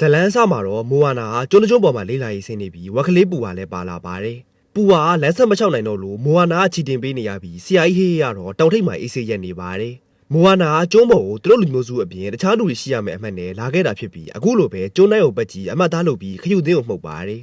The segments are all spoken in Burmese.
ဇလန်းစမှာတော့မိုဝါနာဟာကျွန်းတကျွန်းပေါ်မှာလေးလာရေးဆင်းနေပြီးဝက်ကလေးပူဟာလည်းပါလာပါတယ်ပူဟာလမ်းဆက်မချောက်နိုင်တော့လို့မိုဝါနာကချီတင်ပေးနေရပြီးဆရာကြီးဟေးဟေးကတော့တောင်ထိပ်မှာအေးဆေးရက်နေပါတယ်မိုဝါနာကကျွန်းပေါ်ကိုသူတို့လူမျိုးစုအပြင်တခြားလူတွေရှိရမယ့်အမှတ်နဲ့လာခဲ့တာဖြစ်ပြီးအခုလိုပဲကျွန်းနိုင်ကိုပတ်ကြည့်အမှတ်သားလုပ်ပြီးခရုသင်းကိုမှုတ်ပါတယ်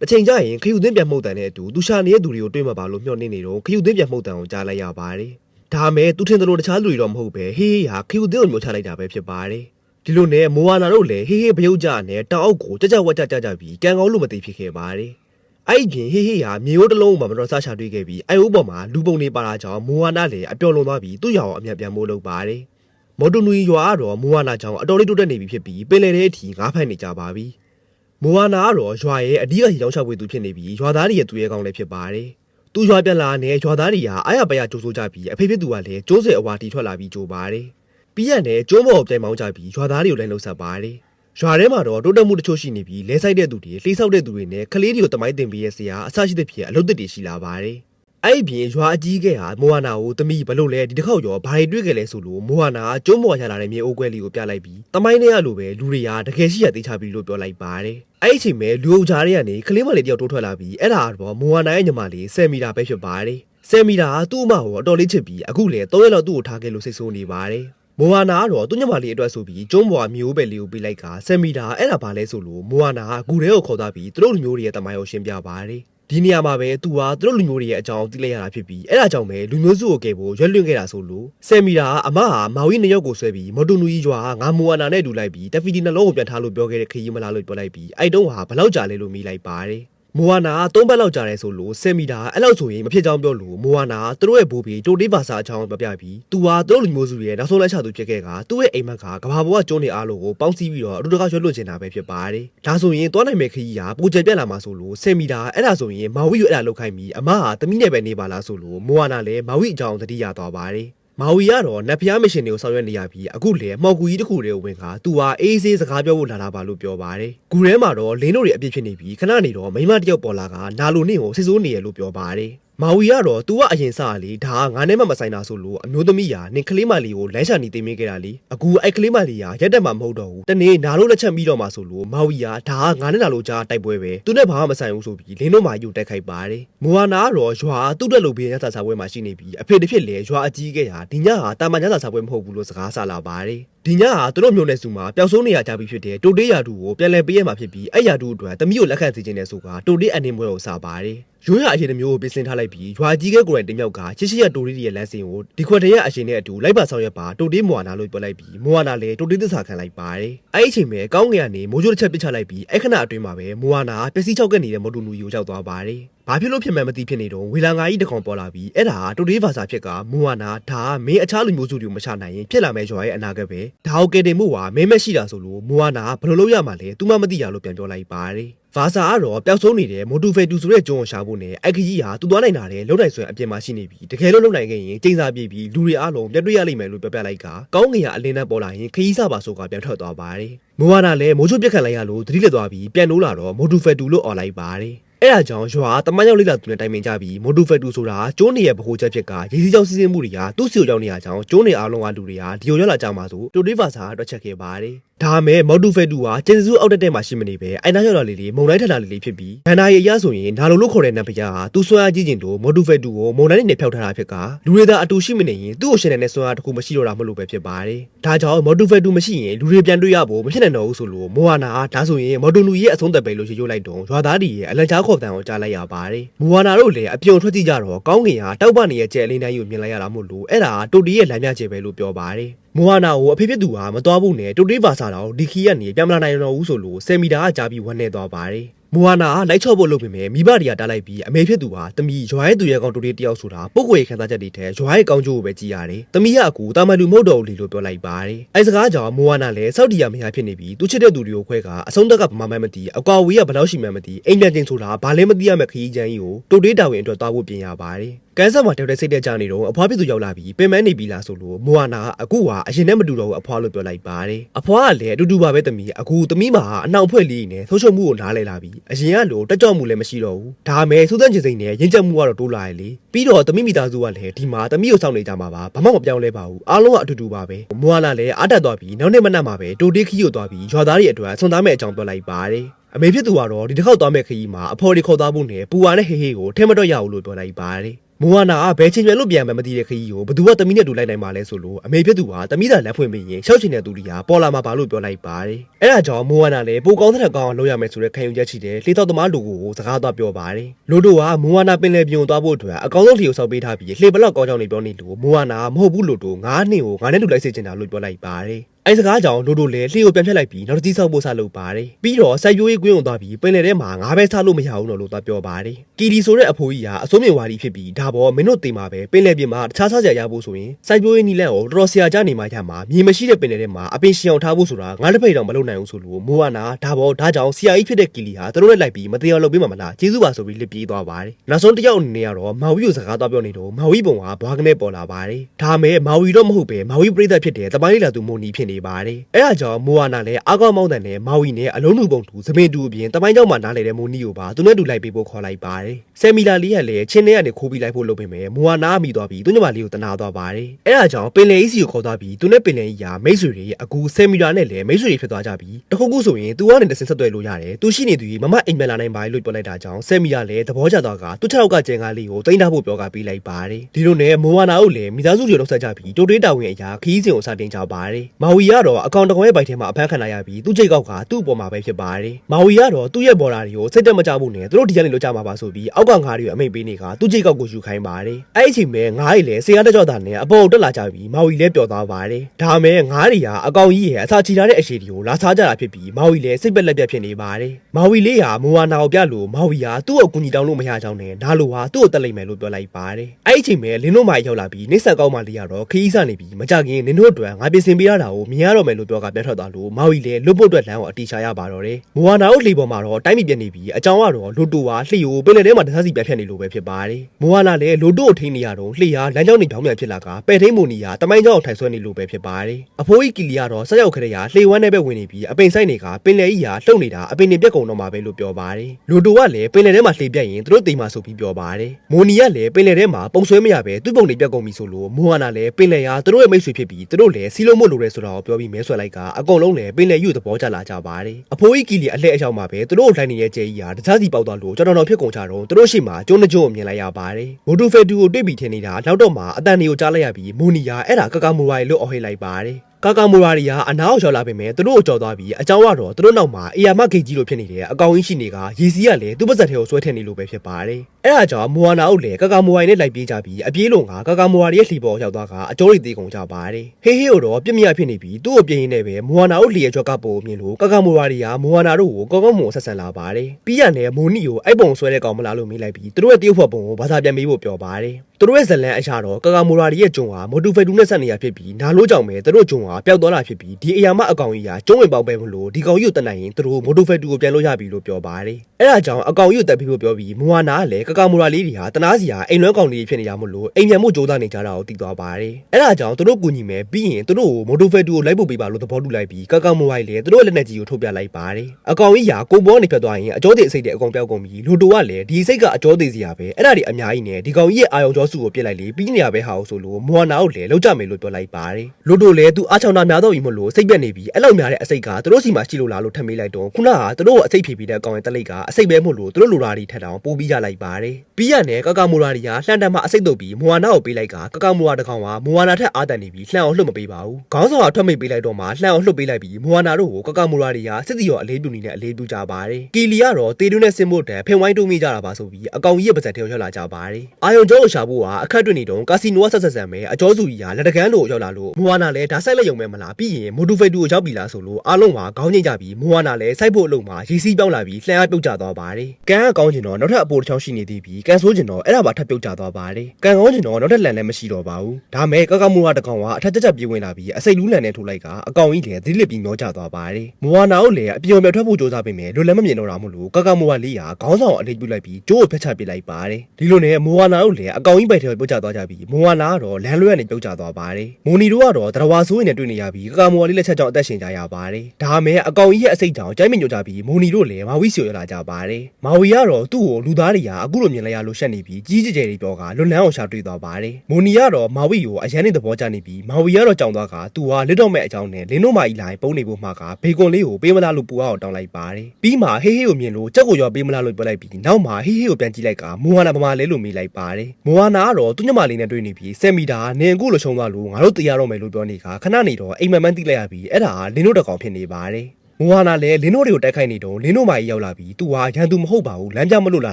တစ်ချိန်ကျရင်ခရုသင်းပြန်မှုတ်တန်တဲ့အတူသူရှာနေတဲ့သူတွေကိုတွေးမှာပါလို့မျှော်နေနေတော့ခရုသင်းပြန်မှုတ်တန်ကိုကြားလိုက်ရပါတယ်ဒါမဲ့သူထင်တယ်လို့တခြားလူတွေတော့မဟုတ်ပဲဟေးဟေးဟာခရုသင်းကိုမျိုးချလိုက်တာပဲဖြစ်ပါတယ် ဒီလိုနဲ့မိုဝါနာတို့လည်းဟေးဟေးပယုတ်ကြနဲ့တောင်အောက်ကိုကြကြဝက်ကြကြကြပြီးကံကောင်းလို့မသိဖြစ်ခဲ့ပါတယ်။အဲ့ဒီပြင်ဟေးဟေးဟာမြေရိုးတစ်လုံးမှာမတော်ဆချတွေ့ခဲ့ပြီးအဲ့ဥပေါ်မှာလူပုံနေပါတာကြောင့်မိုဝါနာလည်းအပျော်လွန်သွားပြီးသူ့ရောင်အမြတ်ပြန်မိုးလုပ်ပါတယ်။မော်တူနူရွာကတော့မိုဝါနာကြောင့်အတော်လေးတိုးတက်နေပြီဖြစ်ပြီးပင်လယ်ထဲအထိငါးဖက်နေကြပါပြီ။မိုဝါနာကတော့ရွာရဲ့အဓိကရေချောင်းချပွေသူဖြစ်နေပြီးရွာသားတွေရဲ့သူရဲကောင်းလည်းဖြစ်ပါတယ်။သူရွာပြန်လာတဲ့ရွာသားတွေကအားရပါရကြိုးစိုးကြပြီးအဖေဖြစ်သူကလည်းကျိုးစဲအဝါတီထွက်လာပြီးကြိုးပါတယ်။ ပြီးရတဲ့ကျိုးမော်ကိုပြန်မောင်းကြပြီးရွာသားတွေကိုလည်းလှုပ်ဆက်ပါတယ်။ရွာထဲမှာတော့တိုးတက်မှုတချို့ရှိနေပြီးလဲဆိုင်တဲ့သူတွေလှိဆောက်တဲ့သူတွေနဲ့ကလေးတွေကိုတမိုင်းတင်ပေးရစရာအဆရှိတဲ့ဖြစ်အလုပ်သစ်တွေရှိလာပါတယ်။အဲ့ဒီပြင်ရွာအကြီးကဲဟာမိုဟနာကိုတမိဘလို့လဲဒီတစ်ခေါက်ရောဘာတွေတွေ့ခဲ့လဲဆိုလို့မိုဟနာကကျိုးမော်ရလာတဲ့မြေအိုးကွဲလေးကိုပြလိုက်ပြီးတမိုင်းထဲကလိုပဲလူတွေကတကယ်ရှိရသေးချပြီးလို့ပြောလိုက်ပါတယ်။အဲ့ဒီအချိန်မှာလူအုပ်ကြားတွေကနေကလေးမလေးတယောက်တိုးထွက်လာပြီးအဲ့ဒါကတော့မိုဟနာရဲ့ညီမလေး10မီတာပဲဖြစ်ပါတယ်။10မီတာကသူ့အမကိုအတော်လေးချစ်ပြီးအခုလေ3ရက်လောက်သူ့ကိုထားခဲ့လို့စိတ်ဆိုးနေပါတယ်။ မိုဝါနာကတော့သူ့ညမလေးအတွက်ဆိုပြီးကျုံးပေါ်ကမျိုးပဲလေးကိုပေးလိုက်ကဆယ်မီတာအဲ့ဒါဘာလဲဆိုလို့မိုဝါနာကဂူထဲကိုခေါ်သွားပြီးသူတို့လူမျိုးတွေရဲ့တမိုင်းကိုရှင်းပြပါတယ်ဒီနေရာမှာပဲသူကသူတို့လူမျိုးတွေရဲ့အကြောင်းသိလိုက်ရတာဖြစ်ပြီးအဲ့ဒါကြောင့်ပဲလူမျိုးစုကိုကယ်ဖို့ရွက်လွင့်ခဲ့တာဆိုလို့ဆယ်မီတာကအမဟာမာဝီနှစ်ယောက်ကိုဆွဲပြီးမော်တူနူကြီးရွာကငါမိုဝါနာနဲ့တူလိုက်ပြီးတဖီတီနှလုံးကိုပြန်ထားလို့ပြောခဲ့တဲ့ခရီးမလားလို့ပြောလိုက်ပြီးအဲ့တုန်းကဘလောက်ကြာလဲလို့မိလိုက်ပါတယ် မိုဝါနာက3ဘက်လောက်ကြာတယ်ဆိုလို့10မီတာအဲ့လောက်ဆိုရင်မဖြစ်ကြောင်းပြောလို့မိုဝါနာကသူတို့ရဲ့ဘူဘီတိုတေးဘာစာအကြောင်းပြပြပြီးသူဟာသူတို့လူမျိုးစုရဲ့နောက်ဆုံးလက်ချသူဖြစ်ခဲ့ကသူ့ရဲ့အိမ်မက်ကကဘာပေါ်ကကျုံးနေအားလို့ကိုပေါင်းစည်းပြီးတော့အတူတကာရွှတ်လွတ်ချင်တာပဲဖြစ်ပါတယ်ဒါဆိုရင်သွားနိုင်မဲ့ခရီးကပူကျယ်ပြက်လာမှာဆိုလို့10မီတာအဲ့ဒါဆိုရင်မာဝီကိုအဲ့ဒါလောက်ခိုင်းပြီးအမဟာတမိနဲ့ပဲနေပါလားဆိုလို့မိုဝါနာလည်းမာဝီအကြောင်းသတိရသွားပါတယ် မာဝီကတော့နတ်ဖျားမရှင်တွေကိုဆောင်ရွက်နေရပြီးအခုလေမှောက်ကူကြီးတစ်ခုတည်းကိုဝင်ကသူဟာအေးဆေးစကားပြောဖို့လာတာပါလို့ပြောပါတယ်။ဂူထဲမှာတော့လင်းတို့တွေအပြစ်ဖြစ်နေပြီးခဏနေတော့မိန်းမတစ်ယောက်ပေါ်လာကနာလိုနှင့်ကိုဆစ်ဆိုးနေရလို့ပြောပါတယ်။ မာဝီကတော့ तू ကအရင်စရလေ ဒါက ငါနဲ့မှမဆိုင်တာဆိုလို့ အမျိုးသမီးဟာနင်ကလေးမလေးကို လမ်းရှာနေသိမ်းမိခဲ့တာလေ အခုအဲ့ကလေးမလေးဟာရက်တက်မှာမဟုတ်တော့ဘူးတနေ့ နာလို့လက်ချက်ပြီးတော့မှဆိုလို့ မာဝီဟာဒါက ငါနဲ့နာလို့ကြားတိုက်ပွဲပဲ သူနဲ့ဘာမှမဆိုင်ဘူး ဆိုပြီး လင်းတို့မာယူတက်ခိုက်ပါတယ်မူဝါနာကတော့ ရွာသူ့တက်လို့ဘေးရသစာပွဲမှာရှိနေပြီး အဖေတစ်ဖြစ်လေရွာအကြီးကဲဟာ ဒီညဟာတာမန်ညစာစာပွဲမဟုတ်ဘူးလို့ စကားဆလာပါတယ် ဒီညဟာ သူတို့မျိုးနယ်စုမှာ ပျောက်ဆုံးနေရကြပြီဖြစ်တဲ့ တိုတေးယာတူကို ပြန်လည်ပေးရမှာဖြစ်ပြီး အဲ့ယာတူအတွက်တမီးကိုလက်ခံစီခြင်းနဲ့ဆိုကတိုတေးအနေမွဲကို စပါတယ် ရိုးရအရင်တစ်မျိုးကိုပြင်ဆင်ထားလိုက်ပြီးရွာကြီးကဲကိုယ်တိုင်တင်မြောက်ကချစ်ရှိရတိုတေးရဲ့လမ်းစဉ်ကိုဒီခွက်တည်းရဲ့အရှင်နဲ့အတူလိုက်ပါဆောင်ရွက်ပါတိုတေးမွာနာလို့ပြောလိုက်ပြီးမွာနာလည်းတိုတေးသစ္စာခံလိုက်ပါတယ်အဲ့ဒီအချိန်မှာကောင်းငယ်ကနေမိုးချိုးတစ်ချက်ပစ်ချလိုက်ပြီးအဲ့ခဏအတွင်းမှာပဲမွာနာပျက်စီးချောက်ကနေတဲ့မော်တူနူယူရောက်သွားပါတယ်ဘာဖြစ်လို့ဖြစ်မှန်းမသိဖြစ်နေတော့ဝေလာငါကြီးတစ်ကောင်ပေါ်လာပြီးအဲ့ဒါကတိုတေးဗာစာဖြစ်ကမူဝါနာဒါကမင်းအခြားလူမျိုးစုတွေကိုမချနိုင်ရင်ဖြစ်လာမယ့်ရွာရဲ့အနာဂတ်ပဲဒါကိုကယ်တင်မှုဟာမင်းမရှိတာဆိုလို့မူဝါနာဘယ်လိုလုပ်ရမှာလဲသူမှမသိရလို့ပြန်ပြောလိုက်ပါတယ် ဗာစာကတော့ပျောက်ဆုံးနေတဲ့မိုတူဖဲတူဆိုတဲ့ကျုံကိုရှာဖို့နဲ့အက်ခကြီးဟာသူသွားနိုင်တာတဲ့လုံနိုင်ဆွဲအပြင်မှာရှိနေပြီးတကယ်လို့လုံနိုင်ခဲ့ရင်ကျင်းစာပြေးပြီးလူတွေအားလုံးပြတ်တွေ့ရလိမ့်မယ်လို့ပြောပြလိုက်ကကောင်းငင်ကအလင်းနဲ့ပေါ်လာရင်ခရီးစားပါဆိုကပြန်ထွက်သွားပါတယ်မူဝါနာလည်းမိုးချိုးပြက်ခတ်လိုက်ရလို့သတိလက်သွားပြီးပြန်လို့လာတော့မိုတူဖဲတူလို့អော်လိုက်ပါတယ် အဲ့ဒါကြောင့်ရွာတမန်ရောက်လေးလာသူနဲ့တိုင်ပင်ကြပြီးမိုတူဖက်တူဆိုတာကျိုးနေရဲ့ဗဟိုချက်ဖြစ်ကရေးစည်းကြောင်းစီစဉ်မှုတွေကသူ့စီကိုရောက်နေရကြောင်းကျိုးနေအားလုံးကလူတွေကဒီကိုရောက်လာကြမှာဆိုတိုတေးဗာစာအတွက်ချက်ခဲ့ပါတယ်ဒါမဲ့မော်တူဖက်တူကကျင်းစုအောက်တက်တဲ့မှာရှိမနေပဲအိုင်နာရောက်လာလေးလေးမုံလိုက်ထက်လာလေးလေးဖြစ်ပြီးဘန်နာရဲ့အရဆိုရင်နာလိုလို့ခေါ်တဲ့နံပါတ်ကသူ့ဆွမ်းအားကြီးကျင်တို့မော်တူဖက်တူကိုမုံလိုက်နဲ့ဖျောက်ထားတာဖြစ်ကလူတွေသာအတူရှိမနေရင်သူ့ကိုရှင်တဲ့ဆွမ်းအားတစ်ခုမရှိတော့တာမလို့ပဲဖြစ်ပါတယ်ဒါကြောင့်မော်တူဖက်တူမရှိရင်လူတွေပြန်တွေ့ရဖို့မဖြစ်နိုင်တော့ဘူးဆိုလို့မိုဟာနာဒါဆိုရင်မော်တူလူရဲ့အဆုံးသက်ပဲလို့ရေရိုးလိုက်တော့ရွာသားတွေရဲ့အလန့်ချားခေါ်တန်ကိုကြားလိုက်ရပါတယ်မူဝါနာတို့လည်းအပြုံထွက်ကြည့်ကြတော့ကောင်းငင်ဟာတောက်ပနေရဲ့ကျဲအလင်းတိုင်းကိုမြင်လိုက်ရတာမို့လို့အဲ့ဒါတိုတီရဲ့လမ်းမြကျဲပဲလို့ပြောပါတယ်မူဟာနာကိုအဖေဖြစ်သူဟာမတော်ဘူးနဲ့တိုတီဗာစာတော့ဒီခီကနေပြန်မလာနိုင်တော့ဘူးဆိုလို့10မီတာကကြားပြီးဝန်းနေသွားပါတယ် မူဟာနာကလိုက်ချော့ဖို့လုပ်ပေမဲ့မိဘတွေကတားလိုက်ပြီးအမေဖြစ်သူဟာတမီရွာရဲ့သူရဲ့ကောင်တိုတီတယောက်ဆိုတာပုတ်ကွယ်ခံစားချက်တွေထဲရွာရဲ့ကောင်းကျိုးကိုပဲကြည်ရတယ်တမီကအကူတာမန်လူမဟုတ်တော့ဘူးလေလို့ပြောလိုက်ပါတယ်အဲစကားကြောင့်မူဟာနာလည်းစောက်တီယာမယာဖြစ်နေပြီးသူချစ်တဲ့သူတွေကိုခွဲကအဆုံးသက်ကဘာမှမသိအကွာဝေးကဘယ်လောက်ရှိမှန်းမသိအိမ်ပြန်ချင်းဆိုတာဘာလဲမသိရမယ့်ခရီးချမ်းကြီးကိုတိုတီတာဝင်အတွက်သွားဖို့ပြင်ရပါတယ်ကန်းဆက်မှာတောက်တဲ့စိတ်တက်ကြနေတော့အဖွားပြသူရောက်လာပြီးပင်မနေပြီလားဆိုလို့မိုဟာနာကအခုကအရင်နဲ့မတူတော့ဘူးအဖွားလို့ပြောလိုက်ပါတယ်အဖွားကလည်းအတူတူပါပဲသမီးအခုသမီးမှာအနှောင်ဖွဲ့လေးနဲ့ဆုံးရှုံးမှုကိုနားလဲလာပြီးအရင်ကလိုတက်ကြော့မှုလည်းမရှိတော့ဘူးဒါမဲ့စူးစမ်းချင်စိတ်နဲ့ရင်ကျက်မှုကတော့တိုးလာရလေပြီးတော့သမီးမိသားစုကလည်းဒီမှာသမီးကိုစောင့်နေကြမှာပါဘာမှမပြောင်းလဲပါဘူးအားလုံးကအတူတူပါပဲမိုဟာနာလည်းအားတက်သွားပြီးနောက်နေ့မနက်မှာပဲတိုတေးခီကိုသွားပြီးရွာသားတွေအတွက်ဆွန်သားမဲ့အကြောင်းပြောလိုက်ပါတယ်အမေဖြစ်သူကတော့ဒီတစ်ခေါက်သွားမဲ့ခရီးမှာအဖော်တွေခေါ်သွားဖို့နဲ့ပူဝါနဲ့ဟေးဟေးကိုထဲမတော့ရဘူးလို့ပြောလိုက်ပါတယ်။ မူဝါနာကဘယ်ချင်းကျွဲလို့ပြန်မှမသိတဲ့ခရီးကိုဘသူကတမီးနဲ့တူလိုက်နိုင်ပါလဲဆိုလို့အမေဖြစ်သူကတမီးသာလက်ဖွင့်ပြီးရင်ရှောက်ချင်တဲ့သူတွေကပေါ်လာမှာပါလို့ပြောလိုက်ပါတယ်။အဲဒါကြောင့်မူဝါနာလည်းပိုကောင်းတဲ့ကောင်းအောင်လုပ်ရမယ်ဆိုတဲ့ခံယူချက်ရှိတယ်။လေတော့သမားလူကိုစကားသွားပြောပါတယ်။လူတို့ကမူဝါနာပင်လယ်ပြင်ကိုသွားဖို့အတွက်အကောင်းဆုံးထီကိုစောက်ပေးထားပြီးလှေဘလောက်ကောင်းကြောင်နေပြောနေလို့မူဝါနာမဟုတ်ဘူးလို့တို့ငါးနှစ်ကိုငါနဲ့တူလိုက်စေချင်တာလို့ပြောလိုက်ပါတယ်။ အဲစကားကြောင့်လိုလိုလည်းလှေကိုပြန်ဖြတ်လိုက်ပြီးနောက်တစ်စီးဆောက်ဖို့စလုပ်ပါတယ်ပြီးတော့စိုက်ပျိုးရေးကွင်းကိုသွားပြီးပင်လယ်ထဲမှာငါးပဲစားလို့မရဘူးတော့လို့သွားပြောပါတယ်ကီလီဆိုတဲ့အဖိုးကြီးကအစိုးမြင့်ဝါဒီဖြစ်ပြီးဒါပေါ်မင်းတို့တင်မှာပဲပင်လယ်ပြင်မှာတခြားစားစရာရဖို့ဆိုရင်စိုက်ပျိုးရေးနီလန့်ကိုတော်တော်ဆရာကြနေမှရမှာမြေမရှိတဲ့ပင်လယ်ထဲမှာအပင်ရှင်အောင်ထားဖို့ဆိုတာငါးတစ်ဖိတ်တော့မလုပ်နိုင်ဘူးဆိုလို့မိုးဝနာဒါပေါ်ဒါကြောင့်ဆရာကြီးဖြစ်တဲ့ကီလီဟာသူတို့နဲ့လိုက်ပြီးမတရားလုပ်ပေးမှာမလားကျေးဇူးပါဆိုပြီးလစ်ပြေးသွားပါတယ်နောက်ဆုံးတစ်ယောက်အနေနဲ့ကတော့မာဝီကိုစကားသွားပြောနေတော့မာဝီပုံကဘွားကနေပေါ်လာပါတယ်ဒါမဲ့မာဝီတော့မဟုတ်ပဲမာဝီပြိသက်ဖြစ်တဲ့တပိုင်းလေးလာသူမိုနီဖြစ်နေပါတယ်အဲဒါကြောင့်မိုအာနာလည်းအာကောင်းမောင်းတန်နဲ့မာဝီနဲ့အလုံးလူပုံတူသမင်တူအပြင်တပိုင်းကြောင့်မှနားလေတဲ့မိုနီကိုပါသူနဲ့တူလိုက်ပေးဖို့ခေါ်လိုက်ပါတယ်ဆယ်မီလာလေးကလည်းချင်းထဲကနေခိုးပြီးလိုက်ဖို့လုပ်ပေမဲ့မိုအာနာမိသွားပြီးသူညမလေးကိုတနာသွားပါတယ်အဲဒါကြောင့်ပင်လယ်ကြီးစီကိုခေါ်သွားပြီးသူနဲ့ပင်လယ်ကြီးကမိတ်ဆွေတွေအကူဆယ်မီလာနဲ့လည်းမိတ်ဆွေတွေဖြစ်သွားကြပြီးတခုခုဆိုရင်သူကနေတစ်ဆင့်ဆက်သွယ်လို့ရတယ်သူရှိနေသူကြီးမမအိမ်မက်လာနိုင်ပါလို့ပြောလိုက်တာကြောင့်ဆယ်မီလာလည်းသဘောကျသွားကသူ့၆ယောက်ကကျန်ကားလေးကိုတင်ထားဖို့ပြောကပေးလိုက်ပါတယ်ဒီလိုနဲ့မိုအာနာကိုလည်းမိသားစုတွေလောက်ဆက်ကြပြီးတိုတေးတာဝန်အရာခီးစဉ်ကိုစတင်ကြပါတယ်မာဝီကတော့အကောင့်တကွဲဘိုက်ထဲမှာအဖမ်းခံလိုက်ရပြီးသူ့ချိတ်ကောက်ကသူ့အပေါ်မှာပဲဖြစ်ပါတယ်မာဝီကတော့သူ့ရဲ့ဘော်ဒါတွေကိုစိတ်တက်မကြဘူးနဲ့သူတို့ဒီကနေလောက်ကြမှာပါဆိုပြီးအောက်ကငါးတွေကိုအမိတ်ပေးနေကသူ့ချိတ်ကောက်ကိုယူခိုင်းပါတယ်အဲ့ဒီအချိန်မှာငါးရီလည်းဆရာတက်ကြော့တာနဲ့အပေါ်ကိုတက်လာကြပြီးမာဝီလည်းပျော်သွားပါတယ်ဒါမဲ့ငါးရီကအကောင်ကြီးရဲ့အစာချီထားတဲ့အရှိတွေကိုလာစားကြတာဖြစ်ပြီးမာဝီလည်းစိတ်ပက်လက်ပြက်ဖြစ်နေပါတယ်မာဝီလေးဟာမိုဝါနာကိုပြလို့မာဝီဟာသူ့ကိုကူညီတောင်းလို့မရကြောင်းနဲ့နားလိုဟာသူ့ကိုတက်လိုက်မယ်လို့ပြောလိုက်ပါတယ်အဲ့ဒီအချိန်မှာလင်းတို့မရောက်လာပြီးနေဆက်ကောင်းမှလေးကတော့ခီးစနေပြီးမကြခင်နင်တို့အတွက်ငါပြင်ဆင်ပေးရတာကိုမြင်ရတော့မယ်လို့ပြောကပြန်ထွက်သွားလို့မာဝီလည်းလွတ်ဖို့အတွက်လမ်းကိုအတီရှာရပါတော့တယ်မိုဝါနာကိုလှေပေါ်မှာတော့တိုင်းပြည်ပြနေပြီးအကြောင်းကတော့လိုတိုဟာလှေကိုပင်လယ်ထဲမှာတဆစီပြန်ဖြတ်နေလို့ပဲဖြစ်ပါတယ်မိုဝါနာလည်းလိုတိုကိုထိန်းနေရတော့လှေဟာလမ်းကြောင်းနေပြောင်းပြန်ဖြစ်လာကပဲ့ထိန်မိုနီယာတမိုင်းကြောင်းထိုင်ဆွဲနေလို့ပဲဖြစ်ပါတယ်အဖိုးကြီးကီလီကတော့ဆက်ရောက်ခရရလှေဝမ်းနဲ့ပဲဝင်နေပြီးအပိန်ဆိုင်နေကပင်လယ်ကြီးဟာလှုပ်နေတာအပိန်နေပြက်ကုန်တော့မှာပဲလို့ပြောပါတယ်လိုတိုကလည်းပင်လယ်ထဲမှာလှေပြက်ရင်သူတို့တိမ်မှာဆိုပြီးပြောပါတယ်မိုနီကလည်းပင်လယ်ထဲမှာပုံဆွဲမရပဲသူ့ပုံတွေပြက်ကုန်ပြီဆိုလို့မိုဟနာလည်းပင်လယ်ရာသူတို့ရဲ့မိတ်ဆွေဖြစ်ပြီးသူတို့လည်းစီလုံးမလို့ရဲဆိုတာကိုပြောပြီးမဲဆွဲလိုက်ကအကုန်လုံးလည်းပင်လယ်ယူသဘောကျလာကြပါတယ်အဖိုးကြီးကီလီအလှည့်အရောက်မှာပဲသူတို့လိုက်နေတဲ့ကျဲကြီးဟာတခြားစီပေါက်သွားလို့ကျွန်တော်တို့ဖြစ်ကုန်ကြတော့သူတို့ရှိမှကျုံးနှကျုံးကိုမြင်လိုက်ရပါတယ်မိုတိုဖက်တူကိုတွေ့ပြီးထင်နေတာနောက်တော့မှအတန်တွေကိုကြားလိုက်ရပြီးမိုနီယာအဲ့ဒါကကမူရိုင်လို့အော်ဟစ်လိုက်ပါတယ် ကာကာမိုရာရီကအနားကိုရောက်လာပေမဲ့သူတို့ကိုကြော်သွားပြီးအကြောင်းကတော့သူတို့နောက်မှာအေယာမဂိတ်ကြီးလိုဖြစ်နေတဲ့အကောင်ကြီးရှိနေကရေစီးကလည်းသူ့ပါဇက်ထဲကိုဆွဲထည့်နေလို့ပဲဖြစ်ပါတယ်။အဲဒါကြောင့်မိုဝါနာအုပ်လည်းကာကာမိုရိုင်နဲ့လိုက်ပြေးကြပြီးအပြေးလုံးကကာကာမိုရာရီရဲ့လှီပေါ်ရောက်သွားကအကျော်ရီသေးကုန်ကြပါတယ်။ဟေးဟေးကိုတော့ပြစ်မြတ်ဖြစ်နေပြီးသူ့ကိုပြင်းရင်းနဲ့ပဲမိုဝါနာအုပ်လှီရဲ့ကြွက်ကပိုမြင်လို့ကာကာမိုရာရီကမိုဝါနာတို့ကိုကောင်းကောင်းမွန်ဆက်ဆံလာပါတယ်။ပြီးရနဲ့မိုနီကိုအိုက်ပုံဆွဲတဲ့ကောင်မလားလို့မေးလိုက်ပြီးသူတို့ရဲ့တရုတ်ဖွဲ့ပုံကိုဘာသာပြန်မေးဖို့ပြောပါတယ်။သူတို့ရဲ့ဇလန်အရာတော့ကာကာမိုရာရီရဲ့ဂျုံဟာမိုတူဖက်တူနဲ့ဆက်နေရဖြစ်ပြီးနာလို့ကြောင့်ပဲသူတို့ဂျုံဟာပျောက်သွားတာဖြစ်ပြီးဒီအရာမအကောင်ကြီးဟာကျုံးဝင်ပေါက်ပဲမလို့ဒီကောင်ကြီးကိုတတ်နိုင်ရင်သူတို့မိုတိုဖက်တူကိုပြန်လို့ရပြီလို့ပြောပါတယ်။အဲဒါကြောင့်အကောင်ကြီးကိုတက်ပြီးဖို့ပြောပြီးမိုဟာနာကလည်းကာကာမိုရာလေးတွေဟာတနာစီဟာအိမ်လွမ်းကောင်လေးဖြစ်နေကြမလို့အိမ်ပြန်မှုကြိုးစားနေကြတာကိုသိသွားပါတယ်။အဲဒါကြောင့်သူတို့ကူညီမယ်ပြီးရင်သူတို့ကိုမိုတိုဖက်တူကိုလိုက်ဖို့ပေးပါလို့သဘောတူလိုက်ပြီးကာကာမိုရိုင်လည်းသူတို့လက်နက်ကြီးကိုထုတ်ပြလိုက်ပါတယ်။အကောင်ကြီးဟာကိုဘောနေဖြတ်သွားရင်အကျော်သေးအစိတ်တွေအကောင်ပြောက်ကုန်ပြီးလိုတိုကလည်းဒီစိတ်ကအကျော်သေးစီရပဲအဲ့ဒါတွေအများကြီးနဲ့ဒီကောင်ကြီးရဲ့အာယုံကျော်စုကိုပြစ်လိုက်လေပြီးနေရပဲဟာဆိုလို့မိုဟာနာကိုလည်းလောက်ကြမယ်လို့ပြောလိုက်ပါတယ်။လိုတိုလည်းသူအားချောင်းတာများတော့ပြီမလို့စိတ်ပြက်နေပြီးအဲ့လောက်များတဲ့အစိတ်ကသူတို့စီမှာရှိလို့လားလို့ထပ်မေးလိုက်တော့ခုနကသူတို့ကိုအစိတ်ဖြေပြီးတဲ့အကောင်ရဲ့တက်လိုက်ကအစိတ်ပဲမို့လို့သူတို့လိုရာတွေထက်တောင်ပိုးပြီးရလိုက်ပါတယ်။ပြီးရနဲ့ကကာမိုရာတွေကလှန်တံမှာအစိတ်တုပ်ပြီးမိုဟာနာကိုပေးလိုက်ကကကာမိုရာတစ်ကောင်ကမိုဟာနာထက်အားတန်နေပြီးလှန်အောင်လှုပ်မပေးပါဘူး။ခေါင်းဆောင်ကထွက်မိတ်ပေးလိုက်တော့မှလှန်အောင်လှုပ်ပေးလိုက်ပြီးမိုဟာနာတို့ကိုကကာမိုရာတွေကစစ်စီရောအလေးပြုနေတဲ့အလေးပြုကြပါတယ်။ကီလီကတော့တေတူးနဲ့စင်ဖို့တန်ဖင်ဝိုင်းတိုးမိကြတာပါဆိုပြီးအကောင်ကြီးရဲ့ပါဇက်ထဲကိုရောက်လာကြပါတယ်။အာယုံကျော်ကိုရှာဖို့ကအခက်တွေ့နေတော့ကာစီနိုကဆက်ဆက်ဆန်ပဲအကျော်စုကြီးကလက်တကန်းလိုရောက်လာလို့မိုဟာနာလည်းဓာတ်ဆိုင်လက်ယုံပဲမလားပြီးရင်မိုတူဖက်တူကိုရောက်ပြီလားဆိုလို့အားလုံးကခေါင်းငိမ့်ကြပြီးမိုဟာနာလည်းစိုက်ဖို့အလုပ်မှာရီစီးပြောင်းလာပြီးလှန်အားပြုတ်ကျသွားပါတယ်။ကန်ကကောင်းချင်တော့နောက်ထပ်အပိုတစ်ချောင်းရှိနေသေးပြီးကန်ဆိုးချင်တော့အဲ့ဒါပါထပ်ပြုတ်ကျသွားပါတယ်။ကန်ကောင်းချင်တော့နောက်ထပ်လန်လည်းမရှိတော့ပါဘူး။ဒါမဲ့ကကမူဟာတကောင်ကအထက်ကျကျပြေးဝင်လာပြီးအစိတ်လူးလန်နဲ့ထိုးလိုက်ကအကောင်ကြီးလည်းသတိလစ်ပြီးမျောကျသွားပါတယ်။မိုဟာနာကိုလည်းအပြောင်ပြောင်ထွက်ဖို့ကြိုးစားပေမဲ့လွတ်လပ်မမြင်တော့တာမို့လို့ကကမူဟာလေးကခေါင်းဆောင်အလေးပြုတ်လိုက်ပြီးကျိုးကိုဖျက်ချပစ်လိုက်ပါတယ်။ဒီလိုနဲ့မိုဟာနာကိုလည်းအကောင်ကြီးကြီးပိုက်ထဲကိုပြုတ်ကျသွားကြပြီးမိုဝါနာကတော့လမ်းလွဲကနေပြုတ်ကျသွားပါတယ်မိုနီတို့ကတော့တရဝါဆိုးရင်နဲ့တွေ့နေရပြီးကကာမိုဝါလေးလက်ချက်ကြောင့်အသက်ရှင်ကြရပါတယ်ဒါမဲ့အကောင်ကြီးရဲ့အစိတ်တောင်ကြိုက်မြညွတ်ကြပြီးမိုနီတို့လည်းမာဝီစီကိုရလာကြပါတယ်မာဝီကတော့သူ့ကိုလူသားတွေကအခုလိုမြင်လိုက်ရလို့ရှက်နေပြီးကြီးကြီးကျယ်ကျယ်ပြောကလွတ်လန်းအောင်ရှာတွေ့သွားပါတယ်မိုနီကတော့မာဝီကိုအရန်နေသဘောကျနေပြီးမာဝီကတော့ကြောင်သွားကသူဟာလစ်တော့မဲ့အကြောင်းနဲ့လင်းတို့မာကြီးလိုင်းပုံနေဖို့မှာကဘေကွန်လေးကိုပေးမလားလို့ပူအောင်တောင်းလိုက်ပါတယ်ပြီးမှဟေးဟေးကိုမြင်လို့ကြက်ကိုရောပေးမလားလို့ပြောလိုက်ပြီးနောက်မှဟေးဟေးကိုပြန်ကြည့်လိုက်ကမိုဟနာပမာလဲလို့မိလိုက်ပါတယ်မိုဟနာကတော့သူ့ညမလေးနဲ့တွေ့နေပြီးစက်မီတာနင်အခုလိုရှုံးသွားလို့ငါတို့တရားတော့မယ်လို့ပြောနေကခဏနေတော့အိမ်မက်မန်းတိလိုက်ရပြီးအဲ့ဒါဟာလင်းတို့တကောင်ဖြစ်နေပါတယ် မိုဟာနာလည်းလင်းတို့တွေကိုတိုက်ခိုက်နေတော့လင်းတို့မာကြီးရောက်လာပြီးသူဟာရန်သူမဟုတ်ပါဘူးလမ်းပြမလို့လာ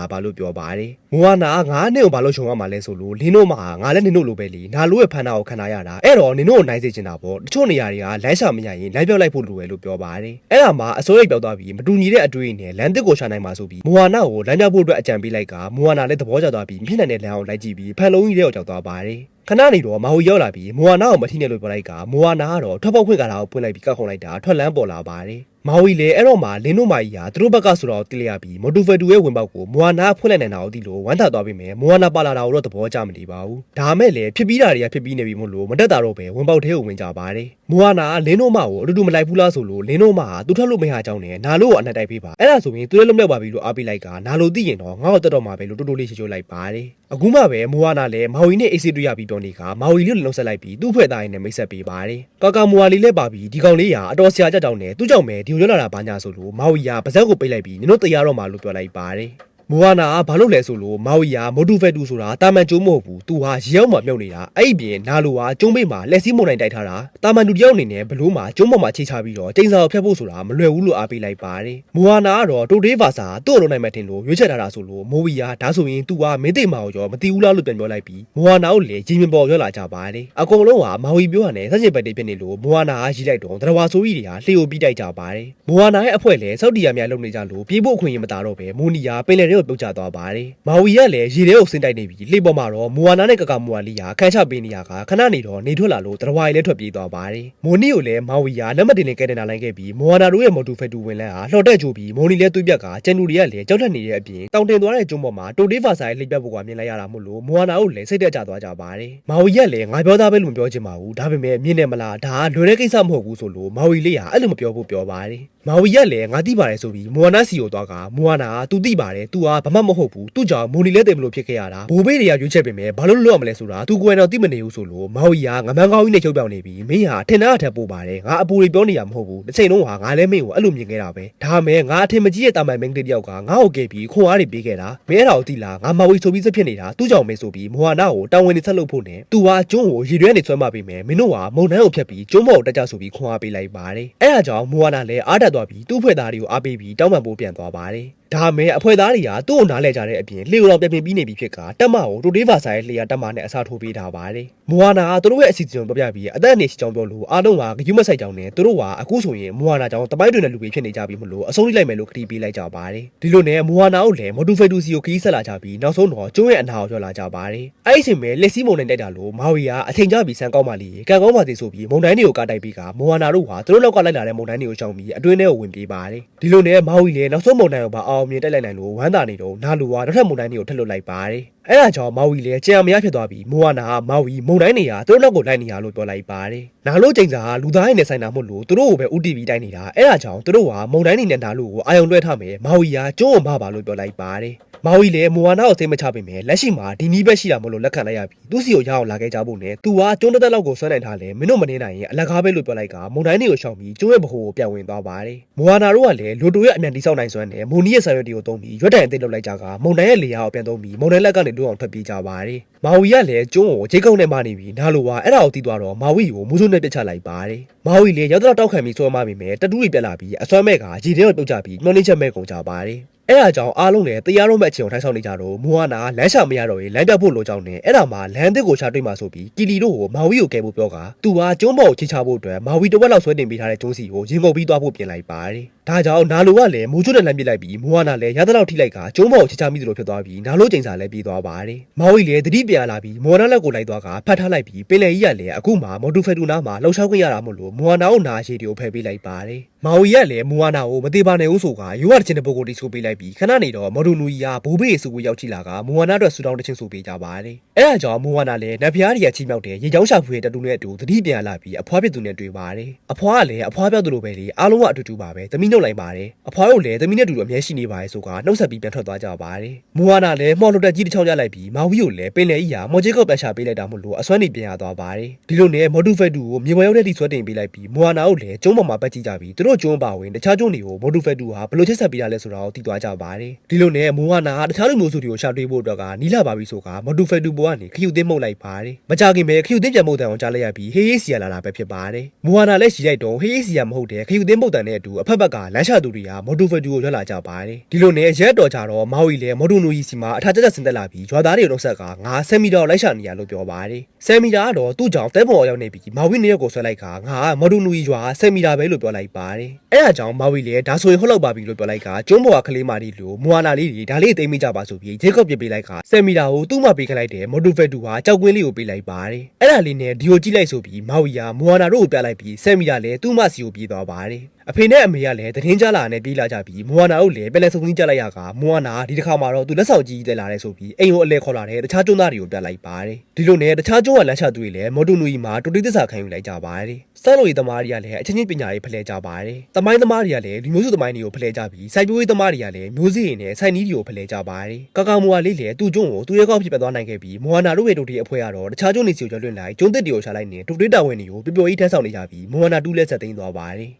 တာပါလို့ပြောပါတယ်မိုဟာနာငါနဲ့ကိုဘာလို့ရှုံရမှာလဲဆိုလို့လင်းတို့မာငါလည်းနင်တို့လိုပဲလीနာလို့ရဲ့ဖန်တာကိုခံရတာအဲ့တော့နင်တို့ကိုနိုင်စေချင်တာပေါ့တချို့နေရာတွေကလမ်းရှာမရရင်လမ်းပြောက်လိုက်ဖို့လိုတယ်လို့ပြောပါတယ်အဲ့ဒါမှအစိုးရပြောက်သွားပြီးမတူညီတဲ့အတွေ့အကြုံနဲ့လမ်းတစ်ကိုရှာနိုင်မှာဆိုပြီးမိုဟာနာကိုလမ်းပြဖို့အတွက်အကြံပေးလိုက်ကမိုဟာနာလည်းသဘောကျသွားပြီးမျက်နှာနဲ့လမ်းအောင်လိုက်ကြည့်ပြီးဖန်လုံးကြီးတဲ့ကိုကြောက်သွားပါတယ်ခဏနေတော့မဟိုရောက်လာပြီးမိုဟာနာကိုမထိနဲ့လို့ပြောလိုက်ကမိုဟာနာကတော့ထွက်ပေါက်ခွင့်ကလာကိုပွင့်လိုက်ပြီးကောက်ခုံလိုက်တာထွက်လန်းပေါ်လာပါတယ် မာဝီလေအဲ့တော့မှလင်းတို့မာကြီးဟာသူတို့ဘက်ကဆိုတော့တိလိုက်ရပြီးမိုတူဖက်တူရဲ့ဝင်ပေါက်ကိုမိုဟာနာဖွင့်လိုက်နိုင်တာကိုသိလို့ဝမ်းသာသွားပြီမယ်မိုဟာနာပါလာတာကိုတော့သဘောကျမနေပါဘူးဒါမဲ့လေဖြစ်ပြီးတာတွေကဖြစ်ပြီးနေပြီမို့လို့မတက်တာတော့ပဲဝင်ပေါက်ထဲကိုဝင်ကြပါတယ်မိုဟာနာလင်းတို့မကိုအတူတူမလိုက်ဘူးလားဆိုလို့လင်းတို့မဟာသူထွက်လို့မရကြောင်းနဲ့နာလို့ကိုအနှက်တိုက်ပေးပါအဲ့ဒါဆိုရင်သူလည်းလွတ်မြောက်ပါပြီလို့အားပေးလိုက်ကနာလို့သိရင်တော့ငါ့ကိုတက်တော့မှာပဲလို့တိုးတိုးလေးချိုချိုလိုက်ပါတယ်အခုမှပဲမိုဟာနာလည်းမာဝီနဲ့အေးစီတွေ့ရပြီးတော့နေကမာဝီလေးကိုလုံးဆက်လိုက်ပြီးသူ့ဖွဲ့သားရင်းနဲ့မိတ်ဆက်ပေးပါတယ်ကာကာမိုဟာလီလည်းပါပြီးဒီကောင်လေးဟာအတော်ဆရာကြကြောင်းနဲ့သူ့ကြောင့်ပဲဒီကိုရောက်လာတာဘာညာဆိုလို့မာဝီယာပါဇက်ကိုပိတ်လိုက်ပြီးနင်တို့တရားတော့မှာလို့ပြောလိုက်ပါတယ် မိုဟာနာကဘာလို့လဲဆိုလို့မာဝီယာမိုတူဖက်တူဆိုတာတာမန်ကျိုးမဟုတ်ဘူးသူဟာရေရောက်မှမြုပ်နေတာအဲ့ဒီပြင်နာလိုဟာကျုံးမိတ်မှာလက်စည်းမုံနိုင်တိုက်ထားတာတာမန်တူတယောက်အနေနဲ့ဘလို့မှာကျုံးပေါ်မှာချိချပြီးတော့ကျိန်စာကိုဖျက်ဖို့ဆိုတာမလွယ်ဘူးလို့အားပေးလိုက်ပါတယ်မိုဟာနာကတော့တိုဒေးဗာစာသူ့လိုနိုင်မှထင်လို့ရွေးချယ်ထားတာဆိုလို့မိုဝီယာဒါဆိုရင်သူကမင်းသိမာကိုရောမသိဘူးလားလို့ပြန်ပြောလိုက်ပြီးမိုဟာနာကိုလည်းဂျင်းမြပေါ်ရောက်လာကြပါတယ်အကုန်လုံးကမာဝီပြောရတယ်ဆက်ချင်ပတ်တေးဖြစ်နေလို့မိုဟာနာကရီးလိုက်တော့တရဝါဆိုကြီးတွေကလှေကိုပြီးတိုက်ကြပါတယ်မိုဟာနာရဲ့အဖွဲ့လည်းစောက်တီယာများလုပ်နေကြလို့ပြေးဖို့အခွင့်အရေးမတာတော့ပဲမိုနီယာပင်လယ်ထဲကိုပြုတ်ကျသွားပါတယ်မာဝီကလည်းရေထဲကိုဆင်းတိုက်နေပြီးလှေပေါ်မှာတော့မိုဟာနာနဲ့ကကာမိုဟာလီယာခန်းချပေးနေရကခဏနေတော့နေထွက်လာလို့တရဝါရီလည်းထွက်ပြေးသွားပါတယ်မိုနီကိုလည်းမာဝီယာလက်မတင်နဲ့ကဲတင်လာလိုက်ခဲ့ပြီးမိုဟာနာတို့ရဲ့မော်တူဖက်တူဝင်လန်းဟာလှော်တက်ကြိုးပြီးမိုနီလည်းသွေးပြက်ကကျန်လူတွေကလည်းကြောက်ထက်နေတဲ့အပြင်တောင်တင်သွားတဲ့ကျုံးပေါ်မှာတိုတေးဖာဆိုင်လှိပ်ပြက်ဖို့ကမြင်လိုက်ရတာမို့လို့မိုဟာနာကိုလည်းစိတ်တက်ကြသွားကြပါတယ်မာဝီကလည်းငါပြောသားပဲလို့မပြောချင်ပါဘူးဒါပေမဲ့မြင်နေမလားဒါကလွယ်တဲ့ကိစ္စမဟုတ်ဘူးဆိုလို့မာဝီလေးဟာအဲ့လိုမပြောဖို့ပြောပါတယ်မာဝီကလည်းငါသိပါတယ်ဆိုပြီးမိုဟာနာစီကိုသွားကမိုဟာနာကသူသိပါတယ်သူကဘာမှမဟုတ်ဘူးသူ့ကြောင့်မိုနီလည်းတိတ်မလို့ဖြစ်ခဲ့ရတာဘိုးဘေးတွေကရွေးချက်ပင်ပဲဘာလို့လွတ်ရမလဲဆိုတာသူကိုယ်တော့သိမနေဘူး ဆိုလို့မာဝီကငမန်းကောင်းကြီးနဲ့ချုပ်ပြောင်နေပြီးမင်းဟာထင်တာအထက်ပို့ပါတယ်ငါအပူတွေပြောနေရမဟုတ်ဘူးတစ်ချိန်လုံးဟာငါလည်းမင်းကိုအဲ့လိုမြင်ခဲ့တာပဲဒါမဲ့ငါအထင်မကြီးရဲ့တာမိုင်မင်းကလေးတယောက်ကငါ့ကိုကဲပြီးခွန်အားတွေပေးခဲ့တာမင်းအဲ့ဒါကိုသိလားငါမာဝီဆိုပြီးစဖြစ်နေတာသူ့ကြောင့်ပဲဆိုပြီးမိုဟာနာကိုတာဝန်တွေဆက်လုပ်ဖို့နဲ့သူဟာကျုံးကိုရေရွဲနေဆွဲမပေးမယ်မင်းတို့ဟာမုံနှန်းကိုဖြတ်ပြီးကျုံးဘောကိုတက်ကြဆိုပြီးခွန်အားပေးလိုက်ပါတယ်အဲ့ဒါကြောင့်မိုဟာနာလည်းအားတက်သွားပြီးသူ့ဖွဲ့သားတွေကိုအားပေးပြီးတောင်းပန်ဖို့ပြန်သွားပါတယ် ဒါမဲ့အဖွဲ့သားတွေကသူ့ကိုနားလဲကြတဲ့အပြင်လှေကိုတော့ပြပြပြီးနေပြီဖြစ်ကတက်မကိုတိုတေးဗာဆိုင်ရဲ့လှေရတက်မနဲ့အစားထိုးပေးထားပါတယ်။မွာနာကသူတို့ရဲ့အစီအစဉ်ကိုပြပြပြီးအသက်အနေရှိကြောင်းပြောလို့အားလုံးကဂယုမဆိုင်ကြောင်းနဲ့သူတို့ကအခုဆိုရင်မွာနာကြောင်းတပိုင်းတွင်တဲ့လူတွေဖြစ်နေကြပြီမလို့အဆုံးထိလိုက်မယ်လို့ခတိပေးလိုက်ကြပါတယ်။ဒီလိုနဲ့မွာနာကိုလည်းမတူဖက်တူစီကိုခရီးဆက်လာကြပြီးနောက်ဆုံးတော့ကျုံးရဲ့အနာကိုရောက်လာကြပါတယ်။အဲ့ဒီအချိန်မှာလက်စီးမုံနဲ့တိုက်တာလို့မာဝီကအချိန်ကျပြီးဆန်ကောက်မှလီကံကောင်းပါစေဆိုပြီးမုံတိုင်းတွေကိုကတိုက်ပြီးကမွာနာတို့ဟာသူတို့လောက်ကလိုက်လာတဲ့မုံတိုင်းတွေကိုရှောင်ပြီးအတွင်းထဲကိုဝင်ပြေးပါတယ်။ဒီလိုနဲ့မာဝီလည်းနောက်ဆုံးမုံတိုင်းကိုပါအောင်မြင်တိုက်လိုက်နိုင်လို့ဝမ်းသာနေတော့နာလူဟာတစ်ထက်မုံတိုင်းတွေကိုထက်လွတ်လိုက်ပါတယ်။အဲ့ဒါကြောင့်မာဝီလည်းကြံမရဖြစ်သွားပြီးမိုဟာနာကမာဝီမုံတိုင်းနေရသူတို့နောက်ကိုလိုက်နေရလို့ပြောလိုက်ပါတယ်။နာလို့ချိန်စာကလူသားရင်းနဲ့ဆိုင်တာမို့လို့သူတို့ကိုပဲ UTV တိုင်းနေတာအဲ့ဒါကြောင့်သူတို့ကမုံတိုင်းနေနဲ့နာလို့ကိုအာယုံလွှဲထားမယ်မာဝီကကျုံးအောင်မပါလို့ပြောလိုက်ပါတယ်။ မာဝီလည်းမိုဟာနာကိုသိမချပေမဲ့လက်ရှိမှာဒီနီးဘက်ရှိတာမို့လို့လက်ခံလိုက်ရပြီးသူ့စီကိုရအောင်လာခဲ့ကြဖို့နဲ့သူကကျုံးတစ်သက်လောက်ကိုဆွဲနိုင်ထားလဲမင်းတို့မနေနိုင်ရင်အလကားပဲလို့ပြောလိုက်ကမုံတိုင်းတွေကိုရှောင်ပြီးကျုံးရဲ့ဘဟုကိုပြန်ဝင်သွားပါတယ်။မိုဟာနာတို့ကလည်းလူတို့ရဲ့အမြန်တိဆောက်နိုင်စွမ်းနဲ့မုံနီးရဲ့ဆာရွက်တွေကိုသုံးပြီးရွက်တိုင်အသိလုပ်လိုက်ကြကမုံတိုင်းရဲ့လေယာဉ်ကိုပြန်သုံးပြီးမုံတိုင်းလက်ကနေလွတ်အောင်ထွက်ပြေးကြပါတယ်။မာဝီကလည်းကျုံးကိုဂျိတ်ကုန်းနဲ့မနေပြီးနားလိုပါအဲ့ဒါကိုတီးသွားတော့မာဝီကိုမူးစုံနဲ့ပြစ်ချလိုက်ပါတယ်။မာဝီလည်းရောက်တော့တောက်ခံပြီးဆွဲမမိမယ်တတူးတွေပြက်လာပြီးအစွမ်းမဲ့ကရေထဲကိုပြုတ်ကြပြီးမျောနှင်းချက်မဲ့ကုန်ကြပါတယ်။ အဲ့ဒါကြောင့်အားလုံးလည်းတရားရုံးမဲ့အချိန်ကိုထိုင်ဆောင်နေကြတော့မူဟာနာလမ်းရှာမရတော့ရင်လမ်းတက်ဖို့လိုကြောင်းနဲ့အဲ့ဒါမှလမ်းတစ်ကိုရှာတွေ့မှဆိုပြီးကီလီတို့ကိုမာဝီကိုကဲဖို့ပြောကသူဟာကျုံးဘော်ကိုချိချဖို့အတွက်မာဝီတစ်ဝက်လောက်ဆွဲတင်ပေးထားတဲ့ကျုံးစီကိုရင်ငုပ်ပြီးသွားဖို့ပြင်လိုက်ပါတယ်။ ဒါဒါကြောင့်နာလိုကလည်းမိုးကျွတ်နဲ့လှမ်းပစ်လိုက်ပြီးမိုးဝါနာလည်းရသလောက်ထိလိုက်ကကျုံးပေါ်ကိုချချမိသလိုဖြစ်သွားပြီးနာလိုကျိန်စာလည်းပြေးသွားပါတယ်မောင်ကြီးလည်းတတိပြန်လာပြီးမော်နာလက်ကိုလိုက်သွားကဖတ်ထားလိုက်ပြီးပင်လယ်ကြီးကလည်းအခုမှမော်တူဖက်တူနာမှာလှောက်ရှောက်ခွင့်ရတာမို့လို့မိုဝါနာကိုနာရှည်တီကိုဖယ်ပေးလိုက်ပါတယ်မောင်ကြီးကလည်းမိုဝါနာကိုမသေးပါနဲ့ဦးဆိုကရိုးရတဲ့ချင်းတဲ့ပုံကိုတိဆိုပေးလိုက်ပြီးခဏနေတော့မော်တူနူကြီးကဘိုးဘေးစုကိုရောက်ကြည့်လာကမိုဝါနာအတွက်ဆူတောင်းတဲ့ချင်းဆိုပေးကြပါတယ်အဲဒါကြောင့်မိုဝါနာလည်းနတ်ဖျားကြီးကချီမြောက်တဲ့ရေချောင်းရှာဖွေတဲ့တူနဲ့အတူတတိပြန်လာပြီးအဖွားဖြစ်သူနဲ့တွေ့ပါတယ်အဖွားကလည်းအဖွားပြောက်သူလိုပဲလေအားလုံးကအတူတူပါပဲသမီးနှုတ်လိုက်ပါတယ်အဖွားတို့လည်းသမီးနဲ့တူတူအမြဲရှိနေပါရဲ့ဆိုကနှုတ်ဆက်ပြီးပြန်ထွက်သွားကြပါတယ်မိုဝါနာလည်းမှော်လို့တက်ကြီးတစ်ချောင်းရလိုက်ပြီးမောင်ဝီကိုလည်းပင်လယ်ကြီးကမော်ဂျီကော့ပြန်ရှာပေးလိုက်တာမို့လို့အစွမ်းနေပြန်ရသွားပါတယ်ဒီလိုနဲ့မော်ဒူဖက်တူကိုမြေပေါ်ရောက်တဲ့တိဆွဲတင်ပေးလိုက်ပြီးမိုဝါနာကိုလည်းကျုံးပေါ်မှာပတ်ကြည့်ကြပြီးသူတို့ကျုံးပါဝင်တခြားကျုံးတွေကိုမော်ဒူဖက်တူဟာဘယ်လိုချက်ဆက်ပေးရလဲဆိုတာကိုသိသွားကြပါတယ်ဒီလိုနဲ့မိုဝါနာကတခြားလူမျိုးစုတွေကိုရှာတွေ့ဖို့အတွက်ကနီးလာပါပြီဆိုကမော်ဒူဖက်တူပေါ်ကနေခယူသိမ်းမှုတ်လိုက်ပါတယ်မကြခင်ပဲခယူသိမ်းပြန်မှုတ်တန်အောင်ကြားလိုက်ရပြီးဟေးဟေးစီရလာတာပဲဖြစ်ပါတယ်မိုဝါနာလည်းရှိလိုက်တော့ဟေးဟေးစီရမဟုတ်တဲ့ခယူသိမ်းမှုတ်တန်တဲ့အတူအဖက်ဘက်ကလမ်းရှာသူတွေကမော်ဒူဖက်တူကိုရွက်လာကြပါတယ်ဒီလိုနဲ့ရက်တော်ကြတော့မောင်ဝီလည်းမော်ဒူနူကြီးစီမှာအထာကျကျဆင်းသက်လာပြီးရွာသားတွေနှုတ်ဆက်ကငါ10မီတာလိုက်ရှာနေရလို့ပြောပါတယ်10မီတာကတော့သူ့ကြောင့်တဲပေါ်ရောက်နေပြီးမောင်ဝီနေရက်ကိုဆွဲလိုက်ကငါမော်ဒူနူကြီးရွာ10မီတာပဲလို့ပြောလိုက်ပါတယ်အဲဒါကြောင့်မောင်ဝီလည်းဒါဆိုရင်ဟုတ်လောက်ပါပြီလို့ပြောလိုက်ကကျုံးပေါ်ကကလေးမာတီလို့မွာနာလေးတွေဒါလေးသိမ်းမိကြပါဆိုပြီးဂျေကော့ပြပေးလိုက်က10မီတာကိုသူ့မှာပေးခလိုက်တယ်မော်ဒူဖက်တူဟာကြောက်ကွင်းလေးကိုပေးလိုက်ပါတယ်အဲ့ဒါလေးနဲ့ဒီကိုကြည့်လိုက်ဆိုပြီးမောင်ဝီကမွာနာတို့ကိုပြလိုက်ပြီး10မီတာလည်းသူ့မစီကိုပြေးသွားပါတယ်အဖေနဲ့အမေကလည်းသတင်းကြလာနဲ့ပြေးလာကြပြီးမွာနာကိုလည်းပဲလဲစုံကြီးကြလိုက်ရကမွာနာဒီတစ်ခါမှာတော့သူလက်ဆောင်ကြီးတက်လာတယ်ဆိုပြီးအိမ်ကိုအလဲခေါ်လာတယ်တခြားကျွန်းသားတွေကိုပြလိုက်ပါတယ်ဒီလိုနဲ့တခြားကျွန်းကလမ်းချသူတွေလည်းမော်တူနူကြီးမှာတူတိသစ္စာခံယူလိုက်ကြပါတယ်စောလို့ရေးသမားတွေကလည်းအချင်းချင်းပညာရေးဖလှယ်ကြပါတယ်တမိုင်းသမားတွေကလည်းလူမျိုးစုသမိုင်းတွေကိုဖလှယ်ကြပြီးစိုက်ပျိုးရေးသမားတွေကလည်းမျိုးစေ့ရည်နဲ့စိုက်နီးတွေကိုဖလှယ်ကြပါတယ်ကာကာမူဝါလေးလည်းသူ့ကျွန်းကိုသူရဲကောင်းဖြစ်ပတ်သွားနိုင်ခဲ့ပြီးမိုဟနာတို့ရဲ့တူတီအဖွဲ့ကတော့တခြားကျွန်းနေစီကိုကျွလွှင့်လိုက်ကျွန်းသစ်တွေကိုရှာလိုက်နေတူတေးတာဝန်တွေကိုပျော်ပျော်ကြီးထမ်းဆောင်နေကြပြီးမိုဟနာတူးလက်ဆက်သိမ်းသွားပါတယ်